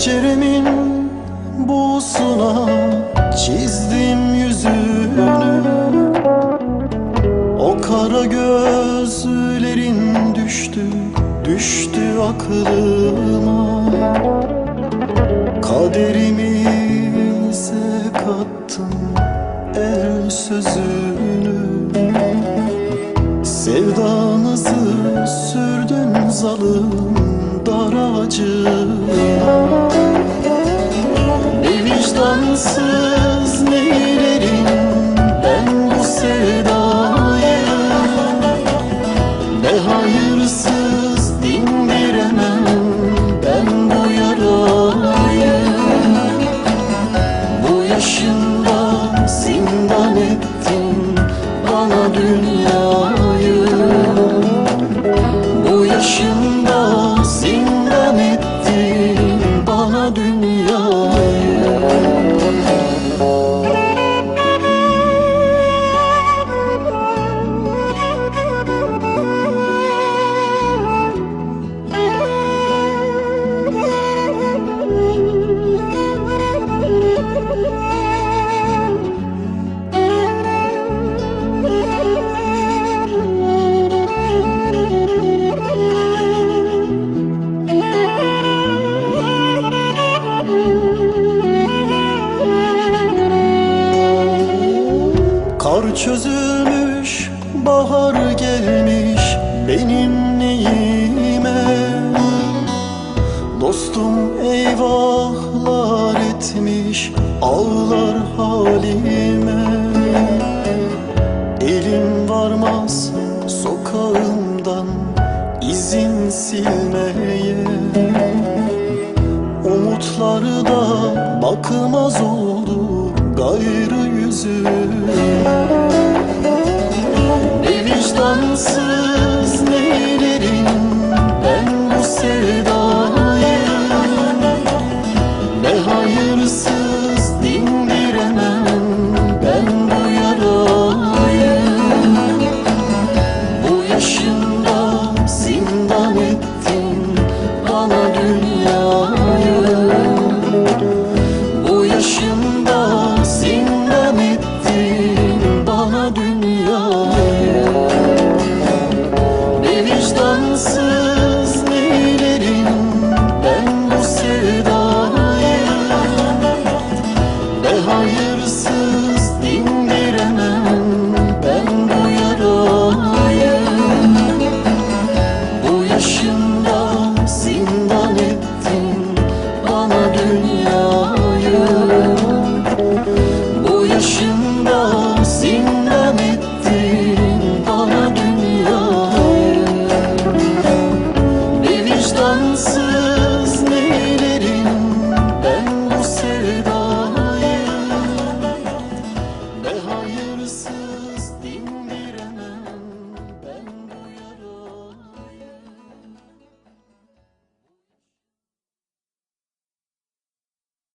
Penceremin buğusuna çizdim yüzünü. O kara gözlerin düştü, düştü aklıma Kaderimi ise kattım el sözünü. Sevdanızı sürdün zalim daracığıma neylerim ben bu sevdayı Ne hayırsız dindiremem ben bu yarayı Bu yaşımda benim neyime Dostum eyvahlar etmiş, ağlar halime. Elim varmaz sokağımdan izin silmeye. Umutları da bakmaz oldu gayrı yüzüme Ne